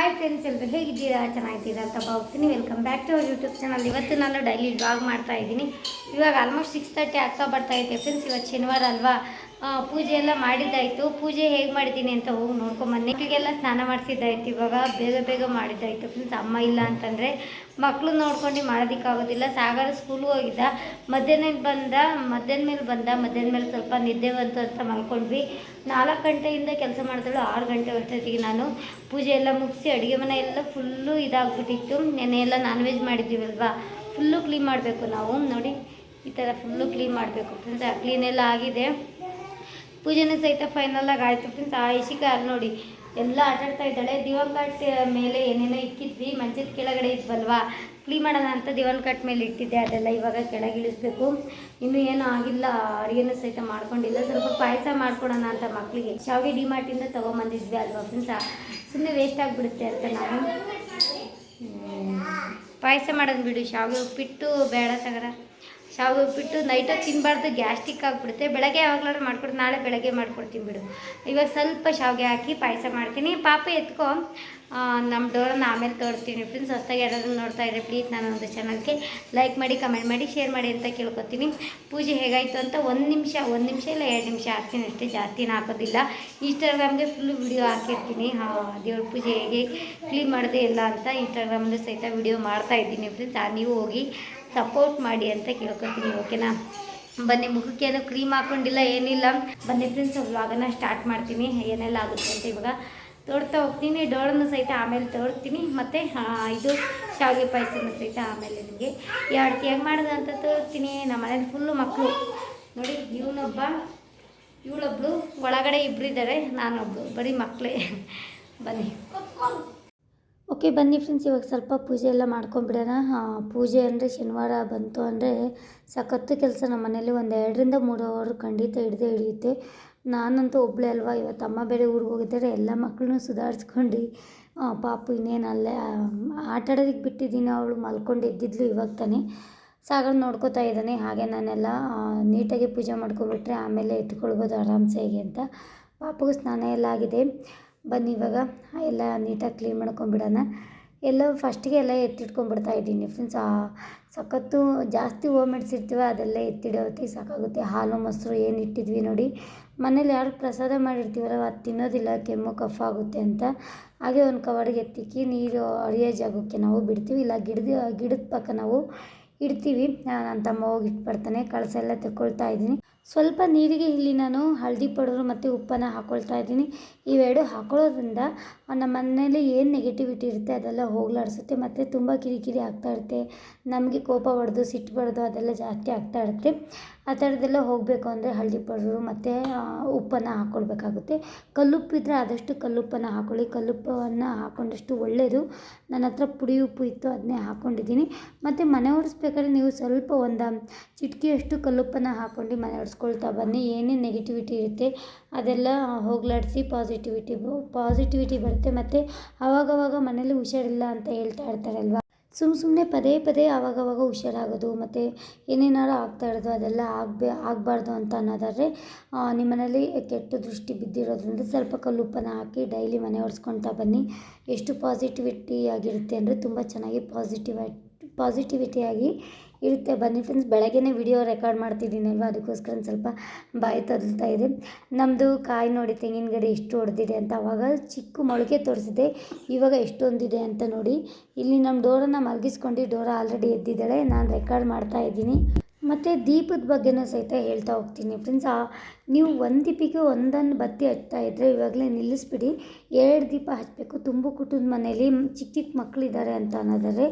Hi friends ಎಲ್ಲರೂ ಹೇಗಿದ್ದೀರಾ? ಚೆನ್ನಾಗಿದ್ದೀರಾ ಅಂತ ಭಾವಿಸ್ತೀನಿ. Welcome back to our YouTube channel ಇವತ್ತು ನಾನು ಡೈಲಿ ವ್ಲಾಗ್ ಮಾಡ್ತಾ ಇದ್ದೀನಿ. ಇವಾಗ ಆಲ್ಮೋಸ್ಟ್ ಸಿಕ್ಸ್ ತರ್ಟಿ ಆಗ್ತಾ ಬರ್ತಾ ಇದೆ. ಫ್ರೆಂಡ್ಸ್ ಇವತ್ತು ಶನಿವಾರ ಅಲ್ವಾ? ಪೂಜೆ ಎಲ್ಲ ಮಾಡಿದ್ದಾಯಿತು. ಪೂಜೆ ಹೇಗೆ ಮಾಡಿದ್ದೀನಿ ಅಂತ ಹೋಗಿ ನೋಡ್ಕೊಂಬನ್ನಿ. ಮಕ್ಕಳಿಗೆಲ್ಲ ಸ್ನಾನ ಮಾಡಿಸಿದ್ದಾಯ್ತು, ಇವಾಗ ಬೇಗ ಬೇಗ ಮಾಡಿದ್ದಾಯಿತು. ಫ್ರೆಂಡ್ಸ್, ಅಮ್ಮ ಇಲ್ಲ ಅಂತಂದರೆ ಮಕ್ಕಳು ನೋಡ್ಕೊಂಡು ಮಾಡೋದಕ್ಕಾಗೋದಿಲ್ಲ. ಸಾಗರ ಸ್ಕೂಲ್ಗೆ ಹೋಗಿದ್ದ. ಮಧ್ಯಾಹ್ನ ಬಂದ ಮಧ್ಯಾಹ್ನ ಮೇಲೆ ಬಂದ ಮಧ್ಯಾಹ್ನ ಮೇಲೆ ಸ್ವಲ್ಪ ನಿದ್ದೆ ಬಂತು ಅಂತ ಮಲ್ಕೊಂಡ್ವಿ. ನಾಲ್ಕು ಗಂಟೆಯಿಂದ ಕೆಲಸ ಮಾಡಿದಳು ಆರು ಗಂಟೆ ಅಷ್ಟೊತ್ತಿಗೆ ನಾನು ಪೂಜೆ ಎಲ್ಲ ಮುಗಿಸಿ ಅಡುಗೆ ಮನೆ ಎಲ್ಲ ಫುಲ್ಲು ಇದಾಗ್ಬಿಟ್ಟಿತ್ತು. ನೆನೆ ಎಲ್ಲ ನಾನ್ ವೆಜ್ ಮಾಡಿದ್ದೀವಲ್ವಾ? ಫುಲ್ಲು ಕ್ಲೀನ್ ಮಾಡಬೇಕು ನಾವು. ನೋಡಿ, ಈ ಥರ ಫುಲ್ಲು ಕ್ಲೀನ್ ಮಾಡಬೇಕು. ಫ್ರೆಂಡ್ಸ್ ಕ್ಲೀನೆಲ್ಲ ಆಗಿದೆ. ಪೂಜೆನೂ ಸಹಿತ ಫೈನಲ್ ಆಗಿ ಆಯಿತು ಫ್ರೆಂಡ್ಸ್ ಆ ಇಶಿಕ ನೋಡಿ, ಎಲ್ಲ ಆಟಾಡ್ತಾ ಇದ್ದಾಳೆ. ದಿವಾನ್ ಮೇಲೆ ಏನೇನೋ ಇಕ್ಕಿದ್ವಿ. ಮಂಚದ ಕೆಳಗಡೆ ಇದ್ವಲ್ವಾ? ಕ್ಲೀನ್ ಮಾಡೋಣ ಅಂತ ದಿವಾನ್ ಕಟ್ ಮೇಲೆ ಇಟ್ಟಿದ್ದೆ. ಅದೆಲ್ಲ ಇವಾಗ ಕೆಳಗೆ ಇಳಿಸ್ಬೇಕು. ಇನ್ನೂ ಏನೂ ಆಗಿಲ್ಲ. ಅಡುಗೆನೂ ಸಹಿತ ಮಾಡ್ಕೊಂಡಿಲ್ಲ. ಸ್ವಲ್ಪ ಪಾಯಸ ಮಾಡ್ಕೊಡೋಣ ಅಂತ ಮಕ್ಕಳಿಗೆ ಶಾವಿಗೆ ಡಿಮಾರ್ಟಿಂದ ತೊಗೊಂಬಂದಿದ್ವಿ ಅಲ್ವಾ ಫ್ರೆಂಡ್ಸ್ ಸುಮ್ಮನೆ ವೇಸ್ಟ್ ಆಗಿಬಿಡುತ್ತೆ ಅಂತ ನಾವು. ಪಾಯಸ ಮಾಡೋದು ಬಿಡು. ಶಾವಿಗೆ ಉಪ್ಪಿಟ್ಟು ಬೇಡ ತಗರ. ಶಾವಿಗೆ ಉಪ್ಪಿಟ್ಟು ನೈಟಾಗಿ ತಿನ್ನಬಾರ್ದು ಗ್ಯಾಸ್ಟಿಕ್ ಆಗಿಬಿಡುತ್ತೆ. ಬೆಳಗ್ಗೆ ಯಾವಾಗಲಾದ್ರೂ ಮಾಡ್ಕೊಡು, ನಾಳೆ ಬೆಳಗ್ಗೆ ಮಾಡ್ಕೊಡ್ತೀನಿ ಬಿಡು. ಇವಾಗ ಸ್ವಲ್ಪ ಶಾವಿಗೆ ಹಾಕಿ ಪಾಯಸ ಮಾಡ್ತೀನಿ. ಪಾಪ ಎತ್ಕೊ ನಮ್ಮ ಡೋರನ್ನ ಆಮೇಲೆ ತೋರಿಸ್ತೀನಿ ಫ್ರೆಂಡ್ಸ್ ಹೊಸ್ದಾಗಿ ಯಾರಾದರೂ ನೋಡ್ತಾ ಇದ್ರೆ ಪ್ಲೀಸ್ ನಾನು ಒಂದು ಚಾನಲ್ಗೆ ಲೈಕ್ ಮಾಡಿ ಕಮೆಂಟ್ ಮಾಡಿ ಶೇರ್ ಮಾಡಿ ಅಂತ ಕೇಳ್ಕೊತೀನಿ. ಪೂಜೆ ಹೇಗಾಯಿತು ಅಂತ ಒಂದು ನಿಮಿಷ ಒಂದು ನಿಮಿಷ ಇಲ್ಲ, ಎರಡು ನಿಮಿಷ ಹಾಕ್ತೀನಿ ಅಷ್ಟೇ. ಜಾಸ್ತಿನ ಹಾಕೋದಿಲ್ಲ. ಇನ್ಸ್ಟಾಗ್ರಾಮ್ಗೆ ಫುಲ್ಲು ವಿಡಿಯೋ ಹಾಕಿರ್ತೀನಿ. ಹಾಂ, ದೇವ್ರ ಪೂಜೆ ಹೇಗೆ ಕ್ಲೀನ್ ಮಾಡಿದೆ ಎಲ್ಲ ಅಂತ ಇನ್ಸ್ಟಾಗ್ರಾಮಲ್ಲೂ ಸಹಿತ ವಿಡಿಯೋ ಮಾಡ್ತಾ ಇದ್ದೀನಿ ಫ್ರೆಂಡ್ಸ್ ನೀವು ಹೋಗಿ ಸಪೋರ್ಟ್ ಮಾಡಿ ಅಂತ ಕೇಳ್ಕೊತೀನಿ ಓಕೆನಾ? ಬನ್ನಿ ಮುಖಕ್ಕೆ ಏನೋ ಕ್ರೀಮ್ ಹಾಕೊಂಡಿಲ್ಲ, ಏನಿಲ್ಲ. ಬನ್ನಿ ಫ್ರೆಂಡ್ಸ್ ವ್ಲಾಗನ್ನ ಸ್ಟಾರ್ಟ್ ಮಾಡ್ತೀನಿ, ಏನೆಲ್ಲ ಆಗುತ್ತೆ ಅಂತ ಇವಾಗ ತೋಡ್ತಾ ಹೋಗ್ತೀನಿ. ಡೋಳನ್ನು ಸಹಿತ ಆಮೇಲೆ ತೋರ್ತೀನಿ ಮತ್ತು ಇದು ಶಾವಿಗೆ ಪಾಯಸನ ಸಹಿತ ಆಮೇಲೆ ನಿಮಗೆ ಎರಡು ರೀತಿಯಾಗಿ ಮಾಡೋದು ಅಂತ ತೋರ್ತೀನಿ. ನಮ್ಮ ಮನೇಲಿ ಫುಲ್ಲು ಮಕ್ಕಳು ನೋಡಿ, ಇವನೊಬ್ಬ, ಇವಳೊಬ್ಳು, ಒಳಗಡೆ ಇಬ್ಬರಿದ್ದಾರೆ ನಾನೊಬ್ಳು, ಬರೀ ಮಕ್ಕಳೇ ಬನ್ನಿ. ಓಕೆ ಬನ್ನಿ ಫ್ರೆಂಡ್ಸ್ ಇವಾಗ ಸ್ವಲ್ಪ ಪೂಜೆ ಎಲ್ಲ ಮಾಡ್ಕೊಂಬಿಡೋಣ ಪೂಜೆ ಅಂದರೆ ಶನಿವಾರ ಬಂತು ಅಂದರೆ ಸಖತ್ತು ಕೆಲಸ ನಮ್ಮ ಮನೇಲಿ ಒಂದು ಎರಡರಿಂದ ಮೂರು ಅವರು ಖಂಡಿತ ಹಿಡಿದೇ ಹಿಡಿಯುತ್ತೆ. ನಾನಂತೂ ಒಬ್ಬಳೇ ಅಲ್ವಾ ಇವತ್ತು ಅಮ್ಮ ಬೇರೆ ಊರಿಗೆ ಹೋಗಿದ್ದಾರೆ ಎಲ್ಲ ಮಕ್ಕಳನ್ನೂ ಸುಧಾರಿಸ್ಕೊಂಡು. ಪಾಪು ಇನ್ನೇನು ಅಲ್ಲೇ ಆ, ಆಟ ಆಡೋದಕ್ಕೆ ಬಿಟ್ಟಿದ್ದೀನಿ ಅವಳು ಮಲ್ಕೊಂಡು ಎದ್ದಿದ್ಲು ಇವಾಗ ತಾನೇ. ಸಾಗರ ನೋಡ್ಕೋತಾ ಇದ್ದಾನೆ ಹಾಗೆ ನಾನೆಲ್ಲ ನೀಟಾಗಿ ಪೂಜೆ ಮಾಡ್ಕೊಬಿಟ್ರೆ ಆಮೇಲೆ ಎತ್ಕೊಳ್ಬೋದು ಆರಾಮ್ಸೆ ಹೇಗೆ ಅಂತ. ಪಾಪಗೂ ಸ್ನಾನ ಎಲ್ಲ ಆಗಿದೆ. ಬನ್ನಿ ಇವಾಗ. ಎಲ್ಲ ನೀಟಾಗಿ ಕ್ಲೀನ್ ಮಾಡ್ಕೊಂಡ್ಬಿಡೋಣ ಎಲ್ಲ ಫಸ್ಟಿಗೆ ಎಲ್ಲ ಎತ್ತಿಟ್ಕೊಂಡ್ಬಿಡ್ತಾ ಇದ್ದೀನಿ ಫ್ರೆಂಡ್ಸ್ ಸಖತ್ತು ಜಾಸ್ತಿ ಹೂವು ಇರ್ತೀವ ಅದೆಲ್ಲ ಎತ್ತಿಡೋತಿ ಸಾಕಾಗುತ್ತೆ. ಹಾಲು, ಮೊಸರು ಏನು ಇಟ್ಟಿದ್ವಿ ನೋಡಿ. ಮನೇಲಿ ಯಾರು ಪ್ರಸಾದ ಮಾಡಿರ್ತೀವಲ್ಲ, ಅದು ತಿನ್ನೋದಿಲ್ಲ, ಕೆಮ್ಮು, ಕಫ ಆಗುತ್ತೆ ಅಂತ. ಹಾಗೆ ಒಂದು ಕವರ್ಗೆ ಎತ್ತಿಕ್ಕಿ ನೀರು ಅರಿಯೋ ಜಾಗಕ್ಕೆ ನಾವು ಬಿಡ್ತೀವಿ. ಇಲ್ಲ, ಗಿಡದ ಗಿಡದ ಪಕ್ಕ ನಾವು ಇಡ್ತೀವಿ. ನನ್ನ ತಮ್ಮ ಹೋಗಿ ಇಟ್ಬಿಡ್ತಾನೆ. ಕಳಸ ಎಲ್ಲ ತಗೊಳ್ತಾ ಇದ್ದೀನಿ. ಸ್ವಲ್ಪ ನೀರಿಗೆ ಇಲ್ಲಿ ನಾನು ಹಳದಿ ಪೌಡರು ಮತ್ತು ಉಪ್ಪನ್ನು ಹಾಕ್ಕೊಳ್ತಾ ಇದ್ದೀನಿ. ಇವೆರಡು ಹಾಕೊಳ್ಳೋದ್ರಿಂದ ನಮ್ಮ ಮನೇಲಿ ಏನು ನೆಗೆಟಿವಿಟಿ ಇರುತ್ತೆ ಅದೆಲ್ಲ ಹೋಗ್ಲಾಡಿಸುತ್ತೆ ಮತ್ತು ತುಂಬ ಕಿರಿಕಿರಿ ಆಗ್ತಾ ಇರುತ್ತೆ. ನಮಗೆ ಕೋಪ ಬಡ್ದು ಸಿಟ್ಟು ಬಡ್ದು ಅದೆಲ್ಲ ಜಾಸ್ತಿ ಆಗ್ತಾ ಇರುತ್ತೆ. ಆ ಥರದ್ದೆಲ್ಲ ಹೋಗಬೇಕು ಅಂದರೆ ಹಳದಿ ಪೌಡರು ಮತ್ತು ಉಪ್ಪನ್ನು ಹಾಕ್ಕೊಳ್ಬೇಕಾಗುತ್ತೆ ಕಲ್ಲುಪ್ಪಿದ್ರೆ ಆದಷ್ಟು ಕಲ್ಲುಪ್ಪನ್ನು ಹಾಕ್ಕೊಳ್ಳಿ ಕಲ್ಲುಪ್ಪನ್ನು ಹಾಕ್ಕೊಂಡಷ್ಟು ಒಳ್ಳೆಯದು ನನ್ನ ಹತ್ರ ಪುಡಿ ಉಪ್ಪು ಇತ್ತು ಅದನ್ನೇ ಹಾಕ್ಕೊಂಡಿದ್ದೀನಿ ಮತ್ತು ಮನೆ ಒರೆಸ್ಬೇಕಾದ್ರೆ ನೀವು ಸ್ವಲ್ಪ ಒಂದು ಚಿಟಕಿಯಷ್ಟು ಕಲ್ಲುಪ್ಪನ್ನು ಹಾಕ್ಕೊಂಡು ಮನೆ ಒರೆಸ್ಕೊಳ್ತಾ ಬನ್ನಿ, ಏನೇನು ನೆಗೆಟಿವಿಟಿ ಇರುತ್ತೆ, ಅದೆಲ್ಲ ಹೋಗ್ಲಾಡಿಸಿ ಪಾಸಿಟಿವಿಟಿ ಪಾಸಿಟಿವಿಟಿ ಬರುತ್ತೆ. ಮತ್ತು ಆವಾಗವಾಗ ಮನೇಲಿ ಹುಷಾರಿಲ್ಲ ಅಂತ ಹೇಳ್ತಾ ಇರ್ತಾರಲ್ವ? ಸುಮ್ಮ ಸುಮ್ಮನೆ ಪದೇ ಪದೇ ಆವಾಗವಾಗ ಹುಷಾರಾಗೋದು, ಮತ್ತು ಏನೇನಾರು ಆಗ್ತಾ ಇರೋದು, ಅದೆಲ್ಲ ಆಗಬೇ, ಆಗಬಾರ್ದು ಅಂತ ಅನ್ನೋದಾದರೆ ನಿಮ್ಮನೇಲಿ ಕೆಟ್ಟ ದೃಷ್ಟಿ ಬಿದ್ದಿರೋದ್ರಿಂದ ಸ್ವಲ್ಪ ಕಲ್ಲುಪ್ಪನ್ನು ಹಾಕಿ ಡೈಲಿ ಮನೆ ಒರೆಸ್ಕೊಳ್ತಾ ಬನ್ನಿ. ಎಷ್ಟು ಪಾಸಿಟಿವಿಟಿ ಆಗಿರುತ್ತೆ ಅಂದರೆ ತುಂಬ ಚೆನ್ನಾಗಿ ಪಾಸಿಟಿವ್ ಪಾಸಿಟಿವಿಟಿಯಾಗಿ ಇರುತ್ತೆ. ಬನ್ನಿ ಫ್ರೆಂಡ್ಸ್ ಬೆಳಗ್ಗೆನೇ ವಿಡಿಯೋ ರೆಕಾರ್ಡ್ ಮಾಡ್ತಿದ್ದೀನಲ್ವ ಅದಕ್ಕೋಸ್ಕರ ಸ್ವಲ್ಪ ಬಾಯಿ ತದಲ್ತಾ ಇದೆ. ನಮ್ಮದು ಕಾಯಿ ನೋಡಿ ತೆಂಗಿನ ಗಡಿ ಎಷ್ಟು ಹೊಡೆದಿದೆ ಅಂತ ಅವಾಗ ಚಿಕ್ಕ ಮೊಳಕೆ ತೋರಿಸಿದೆ. ಇವಾಗ ಎಷ್ಟೊಂದಿದೆ ಅಂತ ನೋಡಿ. ಇಲ್ಲಿ ನಮ್ಮ ಡೋರನ್ನು ಮಲಗಿಸ್ಕೊಂಡು, ಡೋರ ಆಲ್ರೆಡಿ ಎದ್ದಿದ್ದಾಳೆ. ನಾನು ರೆಕಾರ್ಡ್ ಮಾಡ್ತಾ ಇದ್ದೀನಿ. ಮತ್ತು ದೀಪದ ಬಗ್ಗೆನೂ ಸಹಿತ ಹೇಳ್ತಾ ಹೋಗ್ತೀನಿ ಫ್ರೆಂಡ್ಸ್ ನೀವು ಒಂದು ದೀಪಿಗೆ ಒಂದೊಂದು ಬತ್ತಿ ಹಚ್ತಾ ಇದ್ದರೆ ಇವಾಗಲೇ ನಿಲ್ಲಿಸ್ಬಿಡಿ. ಎರಡು ದೀಪ ಹಚ್ಚಬೇಕು. ತುಂಬು ಕುಟುಂಬ ಮನೇಲಿ ಚಿಕ್ಕ ಚಿಕ್ಕ ಮಕ್ಕಳಿದ್ದಾರೆ ಅಂತ ಅನ್ನೋದಾದರೆ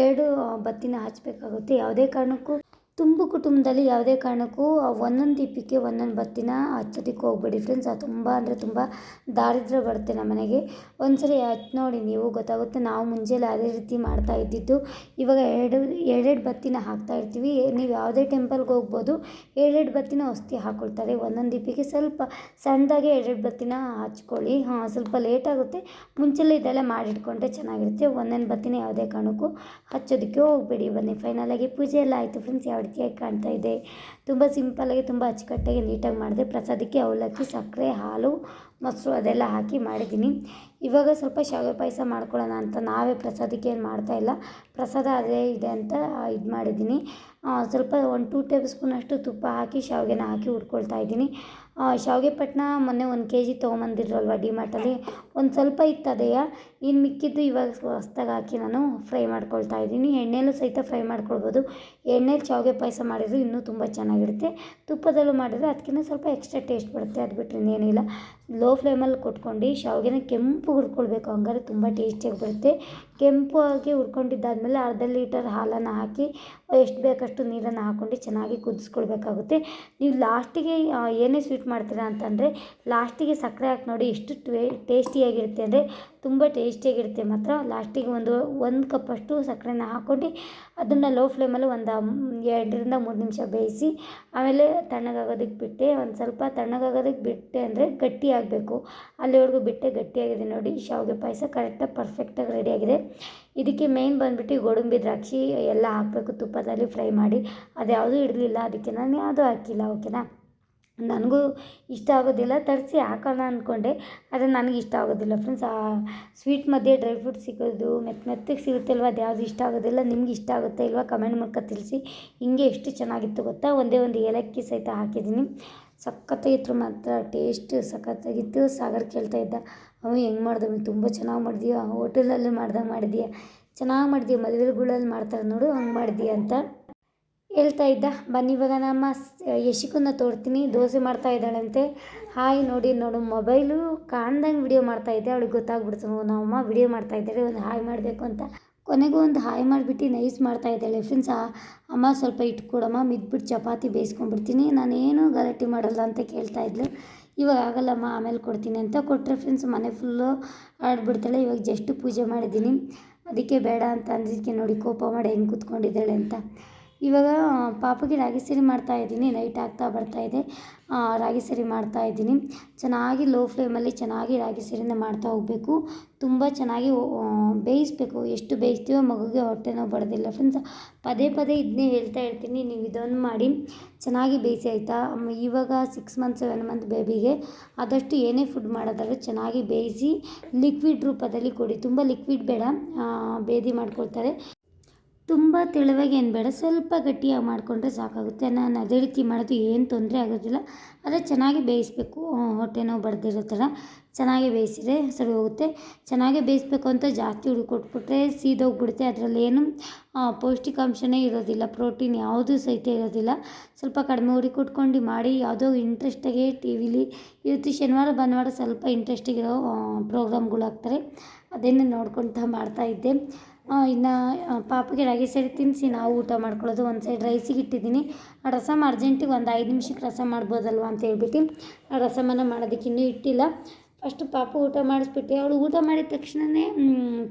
ಎರಡು ಬತ್ತಿನ ಹಚ್ಚಬೇಕಾಗುತ್ತೆ. ಯಾವುದೇ ಕಾರಣಕ್ಕೂ ತುಂಬು ಕುಟುಂಬದಲ್ಲಿ ಯಾವುದೇ ಕಾರಣಕ್ಕೂ ಒಂದೊಂದು ದೀಪಕ್ಕೆ ಒಂದೊಂದು ಬತ್ತಿನ ಹಚ್ಚೋದಕ್ಕೆ ಹೋಗ್ಬೇಡಿ. ಫ್ರೆಂಡ್ಸ್ ಅದು ತುಂಬ ಅಂದರೆ ತುಂಬ ದಾರಿದ್ರ್ಯ ಬರುತ್ತೆ ನಮ್ಮ ಮನೆಗೆ. ಒಂದ್ಸರಿ ಹಚ್ಚಿ ನೋಡಿ ನೀವು, ಗೊತ್ತಾಗುತ್ತೆ ನಾವು ಮುಂಜಾನೆ ಅದೇ ರೀತಿ ಮಾಡ್ತಾ ಇದ್ದಿದ್ದು. ಇವಾಗ ಎರಡು, ಎರಡೆರಡು ಬತ್ತಿನ ಹಾಕ್ತಾ ಇರ್ತೀವಿ. ನೀವು ಯಾವುದೇ ಟೆಂಪಲ್ಗೆ ಹೋಗ್ಬೋದು. ಎರಡೆರಡು ಬತ್ತಿನ ಹೊಸ್ತಿ ಹಾಕ್ಕೊಳ್ತಾರೆ ಒಂದೊಂದು ದೀಪಿಗೆ ಸ್ವಲ್ಪ ಸಣ್ಣದಾಗೆ ಎರಡೆರಡು ಬತ್ತಿನ ಹಚ್ಕೊಳ್ಳಿ. ಹಾಂ, ಸ್ವಲ್ಪ ಲೇಟ್ ಆಗುತ್ತೆ. ಮುಂಚೆಲ್ಲ ಇದೆಲ್ಲ ಮಾಡಿಟ್ಕೊಂಡ್ರೆ ಚೆನ್ನಾಗಿರುತ್ತೆ. ಒಂದೊಂದು ಬತ್ತಿನ ಯಾವುದೇ ಕಾರಣಕ್ಕೂ ಹಚ್ಚೋದಕ್ಕೆ ಹೋಗಬೇಡಿ. ಬನ್ನಿ ಫೈನಲಾಗಿ ಪೂಜೆ ಎಲ್ಲ ಆಯಿತು. ಫ್ರೆಂಡ್ಸ್ ಯಾವ ಭರ್ತಿಯಾಗಿ ಕಾಣ್ತಾ ಇದೆ. ತುಂಬ ಸಿಂಪಲ್ಲಾಗಿ ತುಂಬ ಅಚ್ಚುಕಟ್ಟಾಗಿ ನೀಟಾಗಿ ಮಾಡಿದೆ. ಪ್ರಸಾದಕ್ಕೆ ಅವಲಕ್ಕಿ, ಸಕ್ಕರೆ, ಹಾಲು, ಮೊಸರು ಅದೆಲ್ಲ ಹಾಕಿ ಮಾಡಿದ್ದೀನಿ. ಇವಾಗ ಸ್ವಲ್ಪ ಶಾವಿಗೆ ಪಾಯಸ ಮಾಡ್ಕೊಳ್ಳೋಣ ಅಂತ ನಾವೇ ಪ್ರಸಾದಕ್ಕೆ ಏನು ಮಾಡ್ತಾಯಿಲ್ಲ ಪ್ರಸಾದ ಅದೇ ಇದೆ ಅಂತ ಇದು ಮಾಡಿದ್ದೀನಿ. ಸ್ವಲ್ಪ ಒಂದು ಟೂ ಟೇಬಲ್ ಸ್ಪೂನಷ್ಟು ತುಪ್ಪ ಹಾಕಿ ಶಾವಿಗೆನ ಹಾಕಿ ಹುರ್ಕೊಳ್ತಾ ಇದ್ದೀನಿ. ಶಾವಿಗೆ ಪಟ್ಟಣ ಮೊನ್ನೆ ಒಂದು ಕೆ ಜಿ ತೊಗೊಂಬಂದಿದ್ರಲ್ವ ಡಿಮಾರ್ಟಲ್ಲಿ ಒಂದು ಸ್ವಲ್ಪ ಇತ್ತು ಇನ್ನು ಮಿಕ್ಕಿದ್ದು ಇವಾಗ ಹೊಸ್ದಾಗಿ ಹಾಕಿ ನಾನು ಫ್ರೈ ಮಾಡ್ಕೊಳ್ತಾ ಇದ್ದೀನಿ. ಎಣ್ಣೆಯಲ್ಲೂ ಸಹಿತ ಫ್ರೈ ಮಾಡ್ಕೊಳ್ಬೋದು. ಎಣ್ಣೆಲಿ ಶಾವಿಗೆ ಪಾಯಸ ಮಾಡಿದ್ರು ಇನ್ನೂ ತುಂಬ ಚೆನ್ನಾಗಿರುತ್ತೆ. ತುಪ್ಪದಲ್ಲೂ ಮಾಡಿದರೆ ಅದಕ್ಕಿಂತ ಸ್ವಲ್ಪ ಎಕ್ಸ್ಟ್ರಾ ಟೇಸ್ಟ್ ಬರುತ್ತೆ. ಅದು ಬಿಟ್ಟರೆ ಇನ್ನೇನಿಲ್ಲ. ಲೋ ಫ್ಲೇಮಲ್ಲಿ ಕೊಟ್ಕೊಂಡು ಶಾವಿಗೆನ ಕೆಂಪು ಹುರ್ಕೊಳ್ಬೇಕು. ಹಂಗಾರೆ ತುಂಬ ಟೇಸ್ಟಿಯಾಗಿ ಬರುತ್ತೆ ಕೆಂಪು ಆಗಿ ಹುರ್ಕೊಂಡಿದ್ದಾದಮೇಲೆ ಅರ್ಧ ಲೀಟರ್ ಹಾಲನ್ನು ಹಾಕಿ, ಎಷ್ಟು ಬೇಕಷ್ಟು ನೀರನ್ನು ಹಾಕ್ಕೊಂಡು ಚೆನ್ನಾಗಿ ಕುದಿಸ್ಕೊಳ್ಬೇಕಾಗುತ್ತೆ. ನೀವು ಲಾಸ್ಟಿಗೆ ಏನೇ ಸ್ವೀಟ್ ಮಾಡ್ತೀರಾ ಅಂತಂದರೆ ಲಾಸ್ಟಿಗೆ ಸಕ್ಕರೆ ಹಾಕಿ ನೋಡಿ ಎಷ್ಟು ಟೇಸ್ಟಿಯಾಗಿರುತ್ತೆ ಅಂದರೆ ತುಂಬ ಟೇಸ್ಟಿಯಾಗಿರುತ್ತೆ ಮಾತ್ರ. ಲಾಸ್ಟಿಗೆ ಒಂದು ಒಂದು ಕಪ್ಪಷ್ಟು ಸಕ್ಕರೆನ ಹಾಕ್ಕೊಂಡು ಅದನ್ನು ಲೋ ಫ್ಲೇಮಲ್ಲಿ ಒಂದು ಎರಡರಿಂದ ಮೂರು ನಿಮಿಷ ಬೇಯಿಸಿ ಆಮೇಲೆ ತಣ್ಣಗಾಗೋದಕ್ಕೆ ಬಿಟ್ಟೆ. ಒಂದು ಸ್ವಲ್ಪ ತಣ್ಣಗಾಗೋದಕ್ಕೆ ಬಿಟ್ಟೆ ಅಂದರೆ ಗಟ್ಟಿ ಆಗಬೇಕು. ಅಲ್ಲಿವರೆಗೂ ಬಿಟ್ಟೆ ಗಟ್ಟಿಯಾಗಿದೆ ನೋಡಿ. ಶಾವಿಗೆ ಪಾಯಸ ಕರೆಕ್ಟಾಗಿ ಪರ್ಫೆಕ್ಟಾಗಿ ರೆಡಿಯಾಗಿದೆ ಇದಕ್ಕೆ ಮೇಯ್ನ್ ಬಂದುಬಿಟ್ಟು ಗೋಡಂಬಿ ದ್ರಾಕ್ಷಿ ಎಲ್ಲ ಹಾಕಬೇಕು. ತುಪ್ಪದಲ್ಲಿ ಫ್ರೈ ಮಾಡಿ. ಅದು ಯಾವುದೂ ಇಡಲಿಲ್ಲ. ಅದಕ್ಕೆ ನಾನು ಯಾವುದೂ ಹಾಕಿಲ್ಲ. ಓಕೆನಾ ನನಗೂ ಇಷ್ಟ ಆಗೋದಿಲ್ಲ. ತರಿಸಿ ಹಾಕೋಣ ಅಂದ್ಕೊಂಡೆ ಆದರೆ ನನಗೆ ಇಷ್ಟ ಆಗೋದಿಲ್ಲ ಫ್ರೆಂಡ್ಸ್ ಆ ಸ್ವೀಟ್ ಮಧ್ಯೆ ಡ್ರೈ ಫ್ರೂಟ್ ಸಿಗೋದು ಮೆತ್ತ ಮೆತ್ತಗೆ ಸಿಗುತ್ತಲ್ವ ಅದು ಯಾವುದು ಇಷ್ಟ ಆಗೋದಿಲ್ಲ. ನಿಮ್ಗೆ ಇಷ್ಟ ಆಗುತ್ತೆ ಇಲ್ವಾ? ಕಮೆಂಟ್ ಮೂಲಕ ತಿಳಿಸಿ. ಹಿಂಗೆ ಎಷ್ಟು ಚೆನ್ನಾಗಿತ್ತು ಗೊತ್ತಾ? ಒಂದೇ ಒಂದು ಏಲಕ್ಕಿ ಸಹಿತ ಹಾಕಿದ್ದೀನಿ. ಸಖತ್ತಾಗಿತ್ತು ಮಾತ್ರ, ಟೇಸ್ಟ್ ಸಖತ್ತಾಗಿತ್ತು ಸಾಗರ್ ಕೇಳ್ತಾ ಇದ್ದ ಅವ ಹೆಂಗೆ ಮಾಡ್ದೆ? ತುಂಬ ಚೆನ್ನಾಗಿ ಮಾಡಿದೀಯ? ಹೋಟೆಲಲ್ಲಿ ಮಾಡ್ದಂಗೆ ಮಾಡಿದೀಯ? ಚೆನ್ನಾಗಿ ಮಾಡಿದೀಯ? ಮದುವೆಗಳಲ್ಲಿ ಮಾಡ್ತಾರೆ ನೋಡು, ಹಂಗೆ ಮಾಡಿದೀಯ? ಅಂತ ಹೇಳ್ತಾ ಇದ್ದ. ಬನ್ನಿ ಇವಾಗ ನಮ್ಮ ಯಶಿಕನ್ನ ತೋರ್ತೀನಿ. ದೋಸೆ ಮಾಡ್ತಾ ಇದ್ದಾಳಂತೆ. ಹಾಯ್, ನೋಡಿ, ನೋಡು, ಮೊಬೈಲು ಕಾಣ್ದಂಗೆ ವಿಡಿಯೋ ಮಾಡ್ತಾ ಇದ್ದೆ. ಅವಳಿಗೆ ಗೊತ್ತಾಗ್ಬಿಡ್ತು. ನಮ್ಮಮ್ಮ ವಿಡಿಯೋ ಮಾಡ್ತಾ ಇದ್ದಾಳೆ. ಒಂದು ಹಾಯ್ ಮಾಡಬೇಕು ಅಂತ. ಕೊನೆಗೂ ಒಂದು ಹಾಯ್ ಮಾಡಿಬಿಟ್ಟು ನೈಸ್ ಮಾಡ್ತಾ ಇದ್ದಾಳೆ. ಫ್ರೆಂಡ್ಸ್ ಅಮ್ಮ ಸ್ವಲ್ಪ ಇಟ್ಕೊಡಮ್ಮ ಮಿದ್ಬಿಟ್ಟು ಚಪಾತಿ ಬೇಯಿಸ್ಕೊಂಡ್ಬಿಡ್ತೀನಿ. ನಾನೇನು ಗಲಾಟೆ ಮಾಡಲ್ಲ ಅಂತ ಕೇಳ್ತಾ ಇದ್ಲು. ಇವಾಗ ಆಗಲ್ಲಮ್ಮ, ಆಮೇಲೆ ಕೊಡ್ತೀನಿ ಅಂತ ಕೊಟ್ಟರೆ ಫ್ರೆಂಡ್ಸ್, ಮನೆ ಫುಲ್ಲು ಆಡ್ಬಿಡ್ತಾಳೆ. ಇವಾಗ ಜಸ್ಟ್ ಪೂಜೆ ಮಾಡಿದ್ದೀನಿ. ಅದಕ್ಕೆ ಬೇಡ ಅಂತ ಅಂದಿದ್ದಕ್ಕೆ ನೋಡಿ, ಕೋಪ ಮಾಡಿ ಹೆಂಗೆ ಕೂತ್ಕೊಂಡಿದ್ದಾಳೆ ಅಂತ. ಇವಾಗ, ಪಾಪಗೆ ರಾಗಿ ಸರಿ ಮಾಡ್ತಾ ಇದ್ದೀನಿ. ನೈಟ್ ಆಗ್ತಾ ಬರ್ತಾ ಇದೆ. ರಾಗಿ ಸರಿ ಮಾಡ್ತಾ ಇದ್ದೀನಿ. ಚೆನ್ನಾಗಿ ಲೋ ಫ್ಲೇಮಲ್ಲಿ ಚೆನ್ನಾಗಿ ರಾಗಿ ಸರಿನ ಮಾಡ್ತಾ ಹೋಗಬೇಕು. ತುಂಬ ಚೆನ್ನಾಗಿ ಬೇಯಿಸ್ಬೇಕು. ಎಷ್ಟು ಬೇಯಿಸ್ತೀವೋ ಮಗುಗೆ ಹೊಟ್ಟೆ ನೋವು ಬರೋದಿಲ್ಲ. ಫ್ರೆಂಡ್ಸ್ ಪದೇ ಪದೇ ಇದನ್ನೇ ಹೇಳ್ತಾ ಇರ್ತೀನಿ. ನೀವು ಇದನ್ನು ಮಾಡಿ. ಚೆನ್ನಾಗಿ ಬೇಯಿಸಿ, ಆಯಿತಾ? ಇವಾಗ ಸಿಕ್ಸ್ ಮಂತ್ ಸೆವೆನ್ ಮಂತ್ ಬೇಬಿಗೆ ಆದಷ್ಟು ಏನೇ ಫುಡ್ ಮಾಡೋದಾದ್ರೆ ಚೆನ್ನಾಗಿ ಬೇಯಿಸಿ ಲಿಕ್ವಿಡ್ ರೂಪದಲ್ಲಿ ಕೊಡಿ. ತುಂಬ ಲಿಕ್ವಿಡ್ ಬೇಡ. ಬೇದಿ ಮಾಡ್ಕೊಳ್ತಾರೆ. ತುಂಬ ತೆಳುವಾಗಿ ಏನು ಬೇಡ, ಸ್ವಲ್ಪ ಗಟ್ಟಿಯಾಗಿ ಮಾಡಿಕೊಂಡ್ರೆ ಸಾಕಾಗುತ್ತೆ. ನಾನು ಅದೇ ರೀತಿ ಮಾಡೋದು ಏನು ತೊಂದರೆ ಆಗೋದಿಲ್ಲ. ಆದರೆ ಚೆನ್ನಾಗಿ ಬೇಯಿಸಬೇಕು. ಹೊಟ್ಟೆ ನೋವು ಬರ್ದಿರೋ ಥರ ಚೆನ್ನಾಗಿ ಬೇಯಿಸಿದ್ರೆ ಸರಿ ಹೋಗುತ್ತೆ. ಚೆನ್ನಾಗಿ ಬೇಯಿಸ್ಬೇಕು ಅಂತ ಜಾಸ್ತಿ ಹುಡಿ ಕೊಟ್ಬಿಟ್ರೆ ಸೀದೋಗ್ಬಿಡುತ್ತೆ. ಅದರಲ್ಲಿ ಏನು ಪೌಷ್ಟಿಕಾಂಶನೇ ಇರೋದಿಲ್ಲ. ಪ್ರೋಟೀನ್ ಯಾವುದೂ ಸಹಿತ ಇರೋದಿಲ್ಲ. ಸ್ವಲ್ಪ ಕಡಿಮೆ ಉರಿ ಕೊಟ್ಕೊಂಡು ಮಾಡಿ, ಯಾವುದೋ ಇಂಟ್ರೆಸ್ಟಾಗಿ ಟಿ ವಿಲಿ ಇವತ್ತು ಶನಿವಾರ, ಭಾನುವಾರ ಸ್ವಲ್ಪ ಇಂಟ್ರೆಸ್ಟಿಗಿರೋ ಪ್ರೋಗ್ರಾಮ್ಗಳು ಹಾಕ್ತಾರೆ ಅದನ್ನೇ ನೋಡ್ಕೊಳ್ತಾ ಮಾಡ್ತಾಯಿದ್ದೆ ಇನ್ನು ಪಾಪಿಗೆ ರಾಗಿ ಸೈಡ್ ತಿನ್ನಿಸಿ ನಾವು ಊಟ ಮಾಡ್ಕೊಳ್ಳೋದು. ಒಂದು ಸೈಡ್ ರೈಸಿಗೆ ಇಟ್ಟಿದ್ದೀನಿ. ರಸಮ್ ಅರ್ಜೆಂಟಿಗೆ ಒಂದು ಐದು ನಿಮಿಷಕ್ಕೆ ರಸಮ್ ಮಾಡ್ಬೋದಲ್ವ ಅಂತ ಹೇಳ್ಬಿಟ್ಟು ರಸಮನ್ನು ಮಾಡೋದಕ್ಕೆ ಇನ್ನೂ ಇಟ್ಟಿಲ್ಲ. ಫಸ್ಟು ಪಾಪ ಊಟ ಮಾಡಿಸ್ಬಿಟ್ಟು, ಅವಳು ಊಟ ಮಾಡಿದ ತಕ್ಷಣವೇ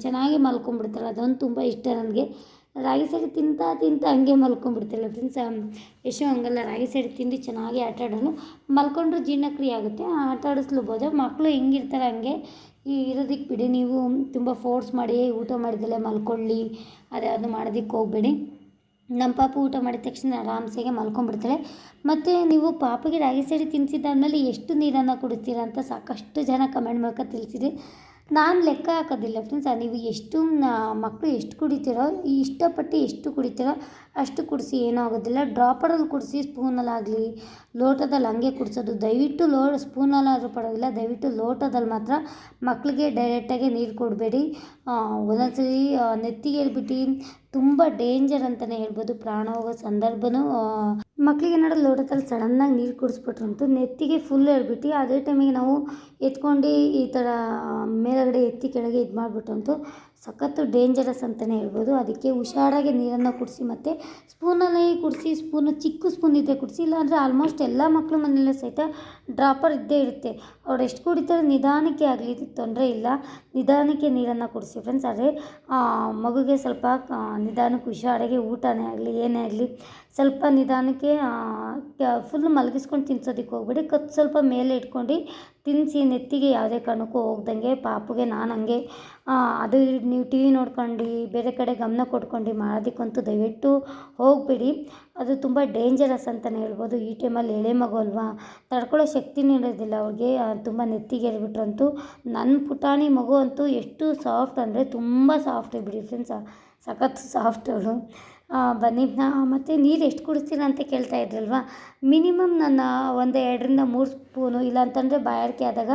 ಚೆನ್ನಾಗಿ ಮಲ್ಕೊಂಡ್ಬಿಡ್ತಾಳೆ. ಅದೊಂದು ತುಂಬ ಇಷ್ಟ ನನಗೆ. ರಾಗಿ ಸೈಡ್ ತಿಂತಾ ತಿಂತಾ ಹಂಗೆ ಮಲ್ಕೊಂಡ್ಬಿಡ್ತಾಳೆ ಫ್ರೆಂಡ್ಸ್ ಯಶೋ ಹಂಗಲ್ಲ, ರಾಗಿ ಸೈಡ್ ತಿಂದು ಚೆನ್ನಾಗಿ ಆಟ ಆಡೋನು ಮಲ್ಕೊಂಡ್ರೆ ಜೀರ್ಣಕ್ರಿಯೆ ಆಗುತ್ತೆ. ಆಟ ಆಡಿಸ್ಲೂಬೋದು ಮಕ್ಕಳು ಹೆಂಗಿರ್ತಾರೆ ಹಂಗೆ. ಈ ಇರೋದಕ್ಕೆ ಬಿಡಿ, ನೀವು ತುಂಬ ಫೋರ್ಸ್ ಮಾಡಿ ಊಟ ಮಾಡಿದಲೆ ಮಲ್ಕೊಳ್ಳಿ, ಅದ್ಯಾವುದು ಮಾಡೋದಕ್ಕೆ ಹೋಗಬೇಡಿ. ನಮ್ಮ ಪಾಪ ಊಟ ಮಾಡಿದ ತಕ್ಷಣ ಆರಾಮ್ಸೆಗೆ ಮಲ್ಕೊಂಡ್ಬಿಡ್ತಾಳೆ. ಮತ್ತು ನೀವು ಪಾಪಗೆ ರಾಗಿ ಸೇರಿ ತಿನ್ನಿಸಿದ್ದಾದ್ಮೇಲೆ ಎಷ್ಟು ನೀರನ್ನು ಕುಡಿಸ್ತೀರ ಅಂತ ಸಾಕಷ್ಟು ಜನ ಕಮೆಂಟ್ ಮೂಲಕ ತಿಳಿಸಿರಿ ನಾನು ಲೆಕ್ಕ ಹಾಕೋದಿಲ್ಲ ಫ್ರೆಂಡ್ಸ್ ನೀವು ಎಷ್ಟು ಮಕ್ಕಳು ಎಷ್ಟು ಕುಡಿತೀರೋ, ಇಷ್ಟಪಟ್ಟು ಎಷ್ಟು ಕುಡಿತೀರೋ ಅಷ್ಟು ಕುಡಿಸಿ ಏನೂ ಆಗೋದಿಲ್ಲ. ಡ್ರಾಪರಲ್ಲಿ ಕುಡಿಸಿ ಸ್ಪೂನಲ್ಲಾಗಲಿ ಲೋಟದಲ್ಲಿ ಹಂಗೆ ಕುಡಿಸೋದು. ದಯವಿಟ್ಟು ಲೋ, ಸ್ಪೂನಲ್ಲಾದರೂ ಪಡೋದಿಲ್ಲ ದಯವಿಟ್ಟು ಲೋಟದಲ್ಲಿ ಮಾತ್ರ ಮಕ್ಕಳಿಗೆ ಡೈರೆಕ್ಟಾಗಿ ನೀರು ಕೊಡಬೇಡಿ. ಒಂದೊಂದ್ಸರಿ ನೆತ್ತಿಗೆ ಹೇಳ್ಬಿಟ್ಟು ತುಂಬ ಡೇಂಜರ್ ಅಂತಲೇ ಹೇಳ್ಬೋದು. ಪ್ರಾಣ ಹೋಗೋ ಸಂದರ್ಭವೂ ಮಕ್ಕಳಿಗೆ ಏನಾದ್ರು ಲೋಟದಲ್ಲಿ ಸಡನ್ನಾಗಿ ನೀರು ಕುಡಿಸ್ಬಿಟ್ರಂತು ನೆತ್ತಿಗೆ ಫುಲ್ ಹೇಳ್ಬಿಟ್ಟು ಅದೇ ಟೈಮಿಗೆ ನಾವು ಎತ್ಕೊಂಡು ಈ ಥರ ಮೇಲುಗಡೆ ಎತ್ತಿ ಕೆಳಗೆ ಇದು ಮಾಡಿಬಿಟ್ಟಂತೂ ಸಖತ್ತು ಡೇಂಜರಸ್ ಅಂತಲೇ ಹೇಳ್ಬೋದು. ಅದಕ್ಕೆ ಹುಷಾರಾಗಿ ನೀರನ್ನು ಕುಡಿಸಿ ಮತ್ತು ಸ್ಪೂನಲ್ಲಿ ಕುಡಿಸಿ, ಸ್ಪೂನು ಚಿಕ್ಕ ಸ್ಪೂನ್ ಇದ್ದರೆ ಕುಡಿಸಿ, ಇಲ್ಲಾಂದರೆ ಆಲ್ಮೋಸ್ಟ್ ಎಲ್ಲ ಮಕ್ಕಳು ಮನೆಯಲ್ಲೂ ಸಹಿತ ಡ್ರಾಪರ್ ಇದ್ದೇ ಇರುತ್ತೆ. ಅವ್ರು ಎಷ್ಟು ಕುಡಿತಾರೆ ನಿಧಾನಕ್ಕೆ ಆಗಲಿ ತೊಂದರೆ ಇಲ್ಲ. ನಿಧಾನಕ್ಕೆ ನೀರನ್ನು ಕುಡಿಸಿ ಫ್ರೆಂಡ್ಸ್ ಆದರೆ ಮಗುಗೆ ಸ್ವಲ್ಪ ನಿಧಾನಕ್ಕೆ ಹುಷಾರಾಗಿ ಊಟನೇ ಆಗಲಿ, ಏನೇ ಆಗಲಿ, ಸ್ವಲ್ಪ ನಿಧಾನಕ್ಕೆ ಫುಲ್ ಮಲಗಿಸ್ಕೊಂಡು ತಿನ್ಸೋದಕ್ಕೆ ಹೋಗ್ಬೇಡಿ. ಕತ್ತು ಸ್ವಲ್ಪ ಮೇಲೆ ಇಟ್ಕೊಂಡು ತಿನ್ನಿಸಿ ನೆತ್ತಿಗೆ ಯಾವುದೇ ಕಾರಣಕ್ಕೂ ಹೋಗ್ದಂಗೆ ಪಾಪುಗೆ ನಾನು ಹಂಗೆ. ಅದು ನೀವು ಟಿ ವಿ ನೋಡ್ಕೊಂಡು, ಬೇರೆ ಕಡೆ ಗಮನ ಕೊಟ್ಕೊಂಡು ಮಾಡೋದಕ್ಕಂತೂ ದಯವಿಟ್ಟು ಹೋಗಬೇಡಿ. ಅದು ತುಂಬ ಡೇಂಜರಸ್ ಅಂತಲೇ ಹೇಳ್ಬೋದು. ಈ ಟೈಮಲ್ಲಿ ಎಳೆ ಮಗು ಅಲ್ವಾ? ತಡ್ಕೊಳ್ಳೋ ಶಕ್ತಿನೇ ಇರೋದಿಲ್ಲ ಅವ್ರಿಗೆ. ತುಂಬ ನೆತ್ತಿಗೆ ಹೇಳ್ಬಿಟ್ರಂತೂ. ನನ್ನ ಪುಟಾಣಿ ಮಗು ಅಂತೂ ಎಷ್ಟು ಸಾಫ್ಟ್ ಅಂದರೆ ತುಂಬ ಸಾಫ್ಟ್ ಬಿಡಿ ಫ್ರೆಂಡ್ಸ್ ಸಖತ್ತು ಸಾಫ್ಟ್ ಅವಳು. ಬನ್ನಿ. ಮತ್ತು ನೀರು ಎಷ್ಟು ಕುಡಿಸ್ತೀರ ಅಂತ ಕೇಳ್ತಾ ಇದ್ರಲ್ವಾ? ಮಿನಿಮಮ್ ನಾನು ಒಂದು ಎರಡರಿಂದ ಮೂರು ಸ್ಪೂನು ಇಲ್ಲ ಅಂತಂದರೆ ಬಾಯಾರಿಕೆ ಆದಾಗ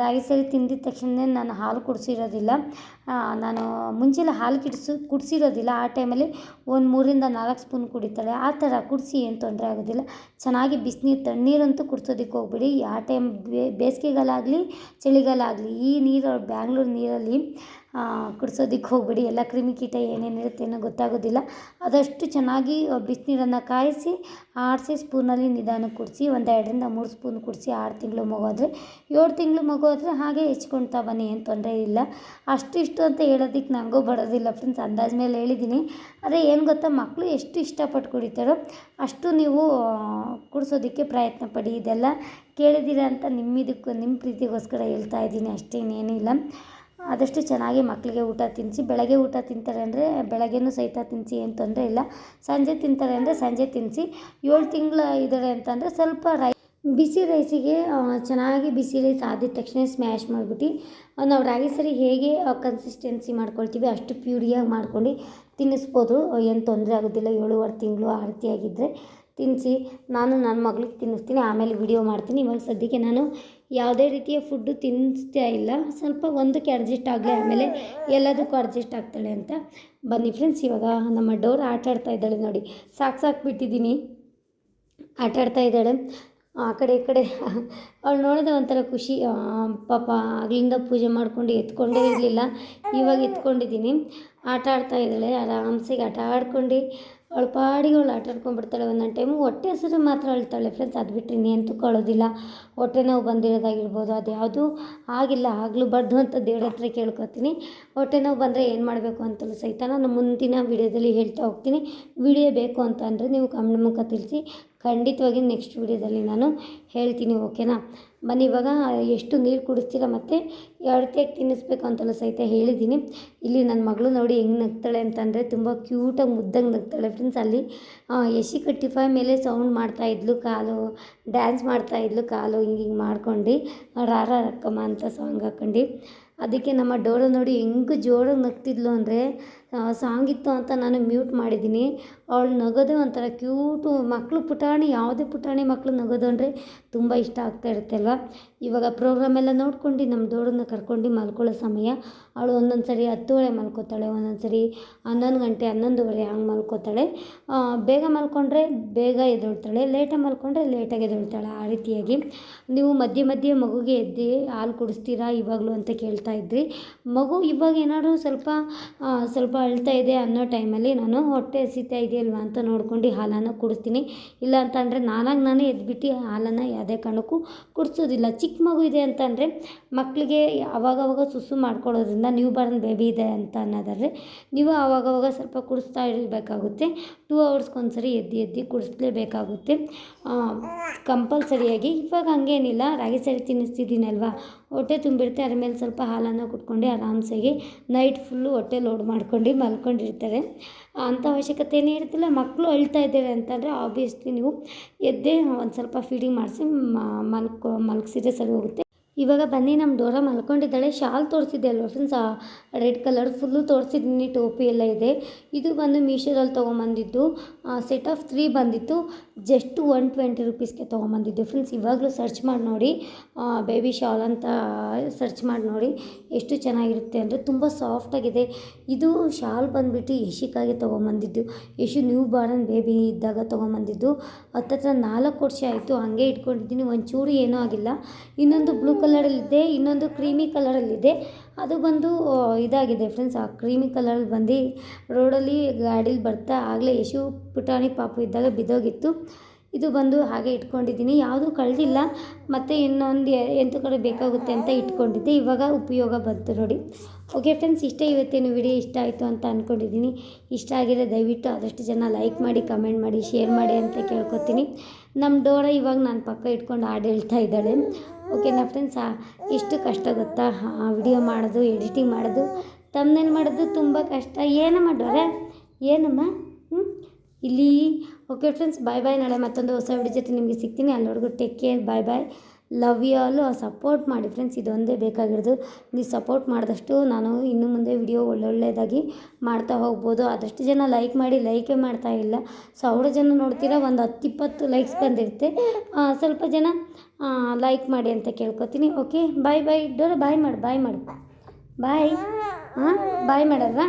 ರಾಗಿ ಸರಿ ತಿಂದಿದ ತಕ್ಷಣ ನಾನು ಹಾಲು ಕುಡಿಸಿರೋದಿಲ್ಲ. ನಾನು ಮುಂಚೆಲ್ಲ ಹಾಲು ಕಿಡಿಸು, ಕುಡಿಸಿರೋದಿಲ್ಲ. ಆ ಟೈಮಲ್ಲಿ ಒಂದು ಮೂರಿಂದ ನಾಲ್ಕು ಸ್ಪೂನ್ ಕುಡಿತಾಳೆ. ಆ ಥರ ಕುಡಿಸಿ ಏನು ತೊಂದರೆ ಆಗೋದಿಲ್ಲ. ಚೆನ್ನಾಗಿ ಬಿಸಿನೀರು, ತಣ್ಣೀರಂತೂ ಕುಡಿಸೋದಕ್ಕೆ ಹೋಗ್ಬೇಡಿ. ಆ ಟೈಮ್ ಬೇಸಿಗೆಗಾಲ ಆಗಲಿ ಚಳಿಗಾಲ ಆಗಲಿ ಈ ನೀರು ಬ್ಯಾಂಗ್ಳೂರು ನೀರಲ್ಲಿ ಕುಡ್ಸೋದಕ್ಕೆ ಹೋಗಬೇಡಿ. ಎಲ್ಲ ಕ್ರಿಮಿಕೀಟ ಏನೇನಿರುತ್ತೆ ಏನೋ ಗೊತ್ತಾಗೋದಿಲ್ಲ. ಆದಷ್ಟು ಚೆನ್ನಾಗಿ ಬಿಸಿನೀರನ್ನು ಕಾಯಿಸಿ ಆಡಿಸಿ ಸ್ಪೂನಲ್ಲಿ ನಿಧಾನಕ್ಕೆ ಕುಡಿಸಿ ಒಂದು ಎರಡರಿಂದ ಮೂರು ಸ್ಪೂನ್ ಕುಡಿಸಿ ಆರು ತಿಂಗಳು ಮಗು ಆದರೆ, ಏಳು ತಿಂಗಳು ಮಗು ಆದರೆ ಹಾಗೆ ಹೆಚ್ಕೊಳ್ತಾ ಬನ್ನಿ, ಏನು ತೊಂದರೆ ಇಲ್ಲ. ಅಷ್ಟು ಇಷ್ಟು ಅಂತ ಹೇಳೋದಕ್ಕೆ ನನಗೂ ಬರೋದಿಲ್ಲ ಫ್ರೆಂಡ್ಸ್ ಅಂದಾಜು ಮೇಲೆ ಹೇಳಿದ್ದೀನಿ ಆದರೆ ಏನು ಗೊತ್ತಾ ಮಕ್ಕಳು ಎಷ್ಟು ಇಷ್ಟಪಟ್ಟು ಕುಡಿತಾರೋ ಅಷ್ಟು ನೀವು ಕುಡಿಸೋದಕ್ಕೆ ಪ್ರಯತ್ನ ಪಡಿ. ಇದೆಲ್ಲ ಕೇಳಿದ್ದೀರ ಅಂತ ನಿಮ್ಮಿದಕ್ಕೆ ನಿಮ್ಮ ಪ್ರೀತಿಗೋಸ್ಕರ ಹೇಳ್ತಾ ಇದ್ದೀನಿ. ಅಷ್ಟೇನೇನಿಲ್ಲ ಆದಷ್ಟು ಚೆನ್ನಾಗಿ ಮಕ್ಕಳಿಗೆ ಊಟ ತಿನ್ನಿಸಿ, ಬೆಳಗ್ಗೆ ಊಟ ತಿಂತಾರೆ ಅಂದರೆ ಬೆಳಗ್ಗೆಯೂ ಸಹಿತ ತಿನ್ನಿಸಿ, ಏನು ತೊಂದರೆ ಇಲ್ಲ. ಸಂಜೆ ತಿಂತಾರೆ ಅಂದರೆ ಸಂಜೆ ತಿನ್ನಿಸಿ. ಏಳು ತಿಂಗಳು ಇದ್ದಾರೆ ಅಂತಂದರೆ ಸ್ವಲ್ಪ ರೈ, ಬಿಸಿ ರೈಸಿಗೆ ಚೆನ್ನಾಗಿ ಬಿಸಿ ರೈಸ್ ಆದಿದ ತಕ್ಷಣ ಸ್ಮ್ಯಾಶ್ ಮಾಡಿಬಿಟ್ಟು. ನಾವು ರಾಗಿ ಸರಿ ಹೇಗೆ ಕನ್ಸಿಸ್ಟೆನ್ಸಿ ಮಾಡ್ಕೊಳ್ತೀವಿ ಅಷ್ಟು ಪ್ಯೂರಿಯಾಗಿ ಮಾಡ್ಕೊಂಡು ತಿನ್ನಿಸ್ಬೋದು. ಏನು ತೊಂದರೆ ಆಗೋದಿಲ್ಲ, ಏಳುವರೆ ತಿಂಗಳು ಆ ರೀತಿ ಆಗಿದ್ದರೆ ತಿನ್ನಿಸಿ ನಾನು ನನ್ನ ಮಗಳಿಗೆ ತಿನ್ನಿಸ್ತೀನಿ, ಆಮೇಲೆ ವಿಡಿಯೋ ಮಾಡ್ತೀನಿ. ಇವಾಗ ಸದ್ಯಕ್ಕೆ ನಾನು ಯಾವುದೇ ರೀತಿಯ ಫುಡ್ಡು ತಿನ್ನಿಸ್ತಾ ಇಲ್ಲ. ಸ್ವಲ್ಪ ಒಂದಕ್ಕೆ ಅಡ್ಜಸ್ಟ್ ಆಗಲಿ, ಆಮೇಲೆ ಎಲ್ಲದಕ್ಕೂ ಅಡ್ಜಸ್ಟ್ ಆಗ್ತಾಳೆ ಅಂತ. ಬನ್ನಿ ಫ್ರೆಂಡ್ಸ್ ಇವಾಗ ನಮ್ಮ ಡೋರ್ ಆಟ ಆಡ್ತಾ ಇದ್ದಾಳೆ ನೋಡಿ. ಸಾಕು ಸಾಕು ಬಿಟ್ಟಿದ್ದೀನಿ. ಆಟ ಆಡ್ತಾ ಇದ್ದಾಳೆ. ಆ ಕಡೆ, ಈ ಕಡೆ. ಅವಳು ನೋಡಿದ್ರೆ ಒಂಥರ ಖುಷಿ. ಪಾಪ ಆಗಲಿಂದ ಪೂಜೆ ಮಾಡ್ಕೊಂಡು ಎತ್ಕೊಂಡೇ ಇರಲಿಲ್ಲ. ಇವಾಗ ಎತ್ಕೊಂಡಿದ್ದೀನಿ. ಆಟ ಆಡ್ತಾ ಇದ್ದಾಳೆ. ಆರಾಮ್ಸೆಗೆ ಆಟ ಆಡ್ಕೊಂಡು ಅವಳು ಪಾಡಿಗೆ ಅವಳು ಆಟ ಆಡ್ಕೊಂಡ್ಬಿಡ್ತಾಳೆ ಒಂದೊಂದು ಟೈಮು ಹೊಟ್ಟೆ ಹಸಿರು ಮಾತ್ರ ಅಳ್ತಾಳೆ ಫ್ರೆಂಡ್ಸ್ ಅದು ಬಿಟ್ಟರೆ ಇನ್ನೇನು ಕಳೋದಿಲ್ಲ ಹೊಟ್ಟೆ ನೋವು ಬಂದಿರೋದಾಗಿರ್ಬೋದು, ಅದು ಯಾವುದೂ ಆಗಿಲ್ಲ. ಆಗಲೂಬಾರ್ದು ಅಂತ ದೇವ್ರ ಹತ್ರ ಕೇಳ್ಕೊತೀನಿ. ಹೊಟ್ಟೆ ನೋವು ಬಂದರೆ ಏನು ಮಾಡಬೇಕು ಅಂತಲೂ ಸಹಿತ ನಾನು ಮುಂದಿನ ವೀಡಿಯೋದಲ್ಲಿ ಹೇಳ್ತಾ ಹೋಗ್ತೀನಿ. ವಿಡಿಯೋ ಬೇಕು ಅಂತ ಅಂದರೆ ನೀವು ಕಮ್ಮಿ ಮುಖ ತಿಳಿಸಿ. ಖಂಡಿತವಾಗಿ ನೆಕ್ಸ್ಟ್ ವೀಡಿಯೋದಲ್ಲಿ ನಾನು ಹೇಳ್ತೀನಿ ಓಕೆನಾ ಬನ್ನಿ ಇವಾಗ, ಎಷ್ಟು ನೀರು ಕುಡಿಸ್ತೀರ ಮತ್ತು? ಯಾವ ರೀತಿಯಾಗಿ ತಿನ್ನಿಸ್ಬೇಕು ಅಂತೆಲ್ಲ ಸಹಿತ ಹೇಳಿದ್ದೀನಿ. ಇಲ್ಲಿ ನನ್ನ ಮಗಳು ನೋಡಿ ಹೆಂಗೆ ನಗ್ತಾಳೆ ಅಂತಂದರೆ ತುಂಬ ಕ್ಯೂಟಾಗಿ ಮುದ್ದಂಗೆ ನಗ್ತಾಳೆ. ಫ್ರೆಂಡ್ಸ್ ಅಲ್ಲಿ ಎಸಿ ಕಟ್ಟಿಫೈ ಮೇಲೆ ಸೌಂಡ್ ಮಾಡ್ತಾಯಿದ್ಲು ಕಾಲು ಡ್ಯಾನ್ಸ್ ಮಾಡ್ತಾಯಿದ್ಲು ಕಾಲು ಹಿಂಗೆ ಹಿಂಗೆ ಮಾಡ್ಕೊಂಡು ರಾರ ರಕ್ಕಮ್ಮ ಅಂತ ಸಾಂಗ್ ಹಾಕ್ಕೊಂಡು ಅದಕ್ಕೆ ನಮ್ಮ ಡೋಲು ನೋಡಿ ಹೆಂಗೆ ಜೋರಾಗಿ ನಗ್ತಿದ್ಲು ಅಂದರೆ ಸಾಂಗ್ ಇತ್ತು ಅಂತ ನಾನು ಮ್ಯೂಟ್ ಮಾಡಿದ್ದೀನಿ. ಅವಳು ನಗೋದೇ ಒಂಥರ ಕ್ಯೂಟು ಮಕ್ಕಳು ಪುಟಾಣಿ, ಯಾವುದೇ ಪುಟಾಣಿ ಮಕ್ಕಳು ನಗೋದು ಅಂದರೆ ತುಂಬ ಇಷ್ಟ ಆಗ್ತಾ ಇರುತ್ತೆ ಅಲ್ವಾ? ಇವಾಗ ಪ್ರೋಗ್ರಾಮೆಲ್ಲ ನೋಡ್ಕೊಂಡು ನಮ್ಮ ದೊಡ್ಡನ್ನ ಕರ್ಕೊಂಡು ಮಲ್ಕೊಳ್ಳೋ ಸಮಯ. ಅವಳು ಒಂದೊಂದು ಸರಿ ಹತ್ತುವರೆ ಮಲ್ಕೋತಾಳೆ, ಒಂದೊಂದು ಸರಿ ಹನ್ನೊಂದು ಗಂಟೆ ಹನ್ನೊಂದುವರೆ ಹಂಗೆ ಮಲ್ಕೋತಾಳೆ. ಬೇಗ ಮಲ್ಕೊಂಡ್ರೆ ಬೇಗ ಎದ್ದೇಳ್ತಾಳೆ, ಲೇಟಾಗಿ ಮಲ್ಕೊಂಡ್ರೆ ಲೇಟಾಗಿ ಎದ್ದೇಳ್ತಾಳೆ ಆ ರೀತಿಯಾಗಿ. ನೀವು ಮಧ್ಯೆ ಮಧ್ಯೆ ಮಗುಗೆ ಎದ್ದು ಹಾಲು ಕುಡಿಸ್ತೀರಾ ಇವಾಗಲೂ ಅಂತ ಕೇಳ್ತಾ ಇದ್ರಿ. ಮಗು ಇವಾಗ ಏನಾದರೂ ಸ್ವಲ್ಪ ಸ್ವಲ್ಪ ಅಳ್ತಾ ಇದೆ ಅನ್ನೋ ಟೈಮಲ್ಲಿ ನಾನು ಹೊಟ್ಟೆ ಹಸಿತಾ ಇದೆಯಲ್ವಾ ಅಂತ ನೋಡ್ಕೊಂಡು ಹಾಲನ್ನು ಕುಡಿಸ್ತೀನಿ. ಇಲ್ಲ ಅಂತಂದರೆ ನಾನಾಗಿ ನಾನೇ ಎದ್ಬಿಟ್ಟು ಹಾಲನ್ನು ಯಾವುದೇ ಕಾರಣಕ್ಕೂ ಕುಡಿಸೋದಿಲ್ಲ. ಚಿಕ್ಕ ಮಗು ಇದೆ ಅಂತಂದರೆ ಮಕ್ಕಳಿಗೆ ಅವಾಗವಾಗ ಸುಸು ಮಾಡ್ಕೊಳ್ಳೋದ್ರಿಂದ ನ್ಯೂ ಬಾರ್ನ್ ಬೇಬಿ ಇದೆ ಅಂತ ಅನ್ನೋದಾದರೆ ನೀವು ಆವಾಗವಾಗ ಸ್ವಲ್ಪ ಕುಡಿಸ್ತಾ ಇರಬೇಕಾಗುತ್ತೆ. ಟೂ ಅವರ್ಸ್ಗೊಂದ್ಸರಿ ಎದ್ದು ಎದ್ದು ಕುಡಿಸ್ಲೇಬೇಕಾಗುತ್ತೆ. ಕಂಪಲ್ಸರಿಯಾಗಿ. ಇವಾಗ ಹಂಗೇನಿಲ್ಲ. ರಾಗಿ ಸರಿ ತಿನ್ನಿಸ್ತಿದ್ದೀನಲ್ವಾ? ಹೊಟ್ಟೆ ತುಂಬಿರುತ್ತೆ. ಅದ್ರ ಮೇಲೆ ಸ್ವಲ್ಪ ಹಾಲನ್ನು ಕುಟ್ಕೊಂಡು ಆರಾಮ್ಸಾಗಿ ನೈಟ್ ಫುಲ್ಲು ಹೊಟ್ಟೆ ಲೋಡ್ ಮಾಡ್ಕೊಂಡು ಮಲ್ಕೊಂಡಿರ್ತಾರೆ. ಅಂಥ ಅವಶ್ಯಕತೆ ಏನೇ ಇರ್ತಿಲ್ಲ ಮಕ್ಕಳು ಅಳ್ತಾ ಇದ್ದಾರೆ ಅಂತಂದರೆ ಆಬ್ವಿಯಸ್ಲಿ ನೀವು ಎದ್ದೇ ಒಂದು ಸ್ವಲ್ಪ ಫೀಡಿಂಗ್ ಮಾಡಿಸಿ ಮಲ್ಕೊ, ಮಲಗಿಸಿದ್ರೆ ಸರಿ ಹೋಗುತ್ತೆ. ಇವಾಗ ಬನ್ನಿ ನಮ್ಮ ಡೋರ ಮಲ್ಕೊಂಡಿದ್ದಾಳೆ. ಶಾಲ್ ತೋರಿಸಿದ್ದೆ ಅಲ್ವ ಫ್ರೆಂಡ್ಸ್ ರೆಡ್ ಕಲರ್ ಫುಲ್ಲು ತೋರಿಸಿದ್ದೀನಿ ಟೋಪಿ ಎಲ್ಲ ಇದೆ. ಇದು ಬಂದು ಮೀಶೋದಲ್ಲಿ ತೊಗೊಂಬಂದಿದ್ದು. ಸೆಟ್ ಆಫ್ ತ್ರೀ ಬಂದಿತ್ತು. ಜಸ್ಟ್ ಒನ್ ಟ್ವೆಂಟಿ ರುಪೀಸ್ಗೆ ತೊಗೊಂಬಂದಿದ್ದೆ. ಫ್ರೆಂಡ್ಸ್ ಇವಾಗಲೂ ಸರ್ಚ್ ಮಾಡಿ ನೋಡಿ. ಬೇಬಿ ಶಾಲ್ ಅಂತ ಸರ್ಚ್ ಮಾಡಿ ನೋಡಿ. ಎಷ್ಟು ಚೆನ್ನಾಗಿರುತ್ತೆ ಅಂದರೆ ತುಂಬ ಸಾಫ್ಟಾಗಿದೆ ಇದು ಶಾಲ್ ಬಂದುಬಿಟ್ಟು ಯಶಿಕಾಗಿ ತೊಗೊಂಬಂದಿದ್ದು. ಯಶು ನ್ಯೂ ಬಾರ್ನ್ ಬೇಬಿ ಇದ್ದಾಗ ತೊಗೊಂಬಂದಿದ್ದು. ಹತ್ತತ್ರ ನಾಲ್ಕು ವರ್ಷ ಆಯಿತು, ಹಾಗೆ ಇಟ್ಕೊಂಡಿದ್ದೀನಿ. ಒಂಚೂರು ಏನೂ ಆಗಿಲ್ಲ. ಇನ್ನೊಂದು ಬ್ಲೂ ಕಲರಲ್ಲಿದೆ ಇನ್ನೊಂದು ಕ್ರೀಮಿ ಕಲರಲ್ಲಿದೆ ಅದು ಬಂದು ಇದಾಗಿದೆ ಫ್ರೆಂಡ್ಸ್ ಆ ಕ್ರೀಮಿ ಕಲರಲ್ಲಿ ಬಂದು ರೋಡಲ್ಲಿ ಗಾಡೀಲಿ ಬರ್ತಾ ಆಗಲೇ ಯಶು ಪುಟಾಣಿ ಪಾಪು ಇದ್ದಾಗ ಬಿದ್ದೋಗಿತ್ತು. ಇದು ಬಂದು ಹಾಗೆ ಇಟ್ಕೊಂಡಿದ್ದೀನಿ. ಯಾವುದೂ ಕಳೆದಿಲ್ಲ, ಮತ್ತು ಇನ್ನೊಂದು ಎಂಥ ಕಡೆ ಬೇಕಾಗುತ್ತೆ ಅಂತ ಇಟ್ಕೊಂಡಿದ್ದೆ. ಇವಾಗ ಉಪಯೋಗ ಬಂತು ನೋಡಿ. ಓಕೆ ಫ್ರೆಂಡ್ಸ್ ಇಷ್ಟೇ ಇವತ್ತೇನು ವಿಡಿಯೋ ಇಷ್ಟ ಆಯಿತು ಅಂತ ಅಂದ್ಕೊಂಡಿದ್ದೀನಿ ಇಷ್ಟ ಆಗಿದೆ ದಯವಿಟ್ಟು ಆದಷ್ಟು ಜನ ಲೈಕ್ ಮಾಡಿ ಕಮೆಂಟ್ ಮಾಡಿ ಶೇರ್ ಮಾಡಿ ಅಂತ ಕೇಳ್ಕೊತೀನಿ. ನಮ್ಮ ಡೋರ ಇವಾಗ ನನ್ನ ಪಕ್ಕ ಇಟ್ಕೊಂಡು ಹಾಡು ಹೇಳ್ತಾ ಇದ್ದಾಳೆ ಓಕೆನಾ ಫ್ರೆಂಡ್ಸ್ ಎಷ್ಟು ಕಷ್ಟ ಗೊತ್ತಾ? ವಿಡಿಯೋ ಮಾಡೋದು ಎಡಿಟಿಂಗ್ ಮಾಡೋದು ತಮ್ಮನೇನು ಮಾಡೋದು ತುಂಬ ಕಷ್ಟ. ಏನಮ್ಮ ಡೋರೆ? ಏನಮ್ಮ? ಇಲ್ಲಿ ಓಕೆ ಫ್ರೆಂಡ್ಸ್ ಬಾಯ್ ಬಾಯ್ ನಾಳೆ ಮತ್ತೊಂದು ಹೊಸ ವಿಡಿಯೋ ಜೊತೆ ನಿಮಗೆ ಸಿಗ್ತೀನಿ. ಅಲ್ಲಿವರೆಗೂ take care bye bye love you all support ಮಾಡಿ ಫ್ರೆಂಡ್ಸ್ ಇದೊಂದೇ ಬೇಕಾಗಿರೋದು. ನೀವು ಸಪೋರ್ಟ್ ಮಾಡಿದಷ್ಟು ನಾನು ಇನ್ನು ಮುಂದೆ ವಿಡಿಯೋ ಒಳ್ಳೊಳ್ಳೆಯದಾಗಿ ಮಾಡ್ತಾ ಹೋಗ್ಬೋದು. ಆದಷ್ಟು ಜನ ಲೈಕ್ ಮಾಡಿ ಲೈಕೇ ಮಾಡ್ತಾ ಇಲ್ಲ. ಸಾವಿರ ಜನ ನೋಡ್ತೀರಾ ಒಂದು ಹತ್ತು ಇಪ್ಪತ್ತು ಲೈಕ್ಸ್ ಬಂದಿರುತ್ತೆ ಸ್ವಲ್ಪ ಜನ ಲೈಕ್ ಮಾಡಿ ಅಂತ ಕೇಳ್ಕೊತೀನಿ. ಓಕೆ ಬಾಯ್ ಬಾಯ್ ಡೋರ ಬಾಯ್ ಮಾಡು ಬಾಯ್ ಮಾಡು. ಬಾಯ್ ಹಾಂ? ಬಾಯ್ ಮಾಡಲ್ವಾ